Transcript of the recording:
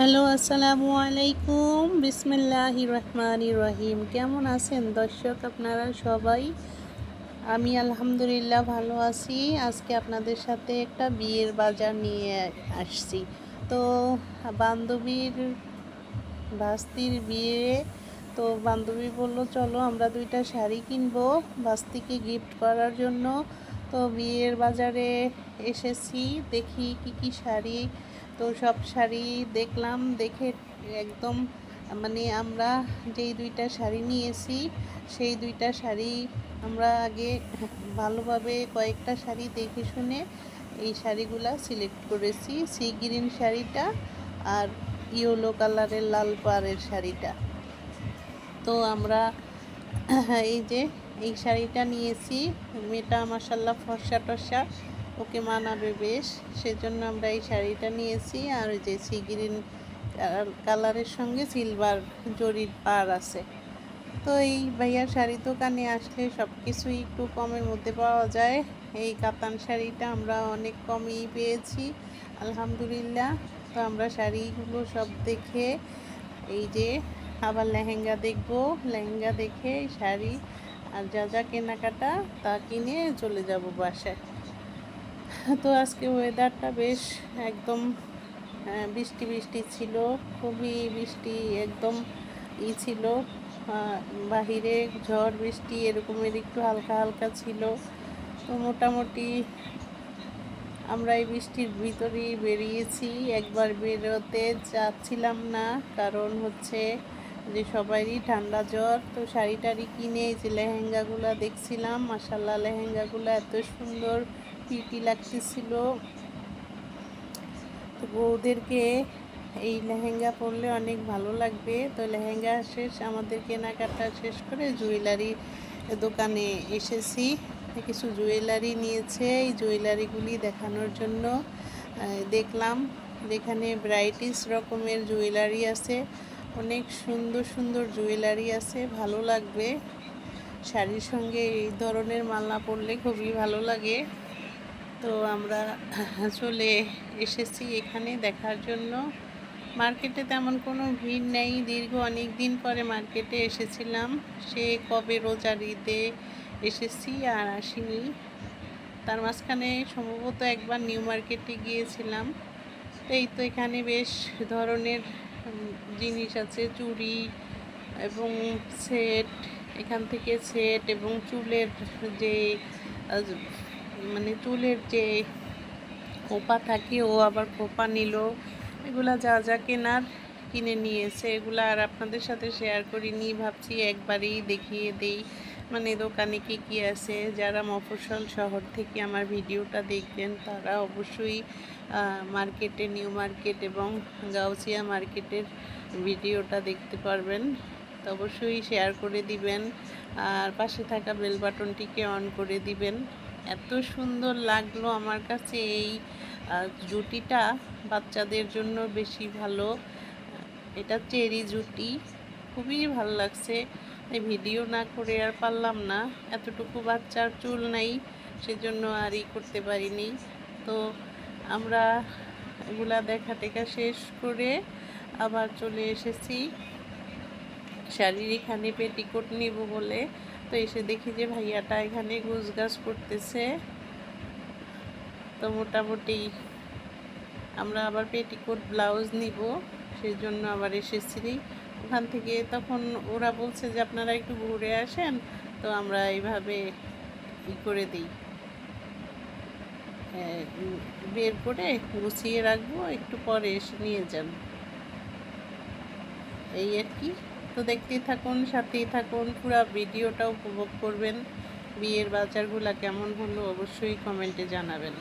Hello, আসসালামু আলাইকুম। বিসমিল্লাহ রহমান রহিম। কেমন আছেন দর্শক আপনারা সবাই? আমি আলহামদুলিল্লাহ ভালো আছি। আজকে আপনাদের সাথে একটা বিয়ের বাজার নিয়ে আসছি। তো বান্ধবীর বাস্তির বিয়ে। তো বান্ধবী বলল, চলো আমরা দুইটা শাড়ি কিনবো বাস্তিকে গিফট করার জন্য। তো বিয়ের বাজারে এসেছি, দেখি কি কি শাড়ি তো সব শাড়ি দেখলাম, দেখে একদম মানে আমরা যেই দুইটা শাড়ি নিয়েছি, সেই দুইটা শাড়ি আমরা আগে ভালোভাবে কয়েকটা শাড়ি দেখে শুনে এই শাড়িগুলা সিলেক্ট করেছি। সি গ্রিন শাড়িটা আর ইয়েলো কালারের লাল পাড়ের শাড়িটা। তো আমরা এই যে এই শাড়িটা নিয়েছি, মেয়েটা মাসাল্লাহ ফর্সা টর্সা ওকে মানাবে বেশ। সেজন্য আমরা এই শাড়িটা নিয়েছি। আর ওই যে সি গ্রিন কালারের সঙ্গে সিলভার জরির পার আছে। তো এই ভাইয়ার শাড়ি দোকানে আসলে সব কিছুই একটু কমের মধ্যে পাওয়া যায়। এই কাতান শাড়িটা আমরা অনেক কমই পেয়েছি, আলহামদুলিল্লাহ। তো আমরা শাড়িগুলো সব দেখে এই যে আবার লেহেঙ্গা দেখব। লেহেঙ্গা দেখে শাড়ি আর যা যা কেনাকাটা তা কিনে চলে যাব বাসায়। তো আজকে ওয়েদারটা বেশ একদম বৃষ্টি বৃষ্টি ছিল, খুবই বৃষ্টি একদম ই ছিল। বাহিরে ঝড়, বৃষ্টি এরকমের একটু হালকা হালকা ছিল। তো মোটামুটি আমরা এই বৃষ্টির ভিতরেই বেরিয়েছি। একবার বেরোতে যাচ্ছিলাম না, কারণ হচ্ছে যে সবারই ঠান্ডা জ্বর। তো শাড়ি টাড়ি কিনে যে লেহেঙ্গাগুলো দেখছিলাম মাসাল্লাহ লেহেঙ্গাগুলো এত সুন্দর। পিটি লাগতেছিল তো বউদেরকে এই লেহেঙ্গা পরলে অনেক ভালো লাগবে। তো লেহেঙ্গা শেষ, আমাদের কেনাকাটা শেষ করে জুয়েলারি দোকানে এসেছি। কিছু জুয়েলারি নিয়েছে, এই জুয়েলারিগুলি দেখানোর জন্য দেখলাম। যেখানে ভ্যারাইটিস রকমের জুয়েলারি আছে, অনেক সুন্দর সুন্দর জুয়েলারি আছে, ভালো লাগবে। শাড়ির সঙ্গে এই ধরনের মালা পরলে খুবই ভালো লাগে। তো আমরা চলে এসেছি এখানে দেখার জন্য। মার্কেটে তেমন কোনো ভিড় নেই। দীর্ঘ অনেক দিন পরে মার্কেটে এসেছিলাম। সে কবে রোজার ঈদে এসেছি আর আসিনি। তার মাঝখানে সম্ভবত একবার নিউ মার্কেটে গিয়েছিলাম। এই তো এখানে বেশ ধরনের জিনিস আছে। চুড়ি এবং সেট, এখান থেকে সেট এবং চুলের যে মানে চুলের যে খোপা থাকে, ও আবার খোপা নিল। এগুলা যা যা কেনার কিনে নিয়েছে, এগুলো আর আপনাদের সাথে শেয়ার করিনি। ভাবছি একবারেই দেখিয়ে দেই। মানে দোকানে কি কি আছে? যারা মফস্বল শহর থেকে আমার ভিডিওটা দেখবেন, তারা অবশ্যই মার্কেটে, নিউ মার্কেট এবং গাউসিয়া মার্কেটের ভিডিওটা দেখতে পারবেন। তো অবশ্যই শেয়ার করে দিবেন। আর পাশে থাকা বেল বাটনটিকে অন করে দিবেন। এত সুন্দর লাগল আমার কাছে এই জুটিটা বাচ্চাদের জন্য বেশি ভালো। এটা চেরি জুটি, খুবই ভালো লাগছে। ভিডিও না করে আর পারলাম না। এতটুকু বাচ্চার চুল নাই, সেজন্য আর ই করতে পারিনি। তো আমরা এগুলা দেখা টেকা শেষ করে আবার চলে এসেছি। শাড়ির এখানে পেটিকোট নিব বলে। তো এসে দেখি যে ভাইয়াটা এখানে গুছ গাছ করতেছে। তো মোটামুটি আমরা আবার পেটিকোট, ব্লাউজ নিব সেই জন্য আবার এসেছি ওখান থেকে তখন ওরা বলছে যে, আপনারা একটু ঘুরে আসেন, তো আমরা এইভাবে ই করে দিই। বের করে গুছিয়ে রাখব, একটু পরে এসে নিয়ে যান। এই আর কি। তো দেখতেই থাকুন, সাথেই থাকুন, পুরো ভিডিওটা উপভোগ করবেন। বিয়ের বাজারগুলো কেমন হলো অবশ্যই কমেন্টে জানাবেন।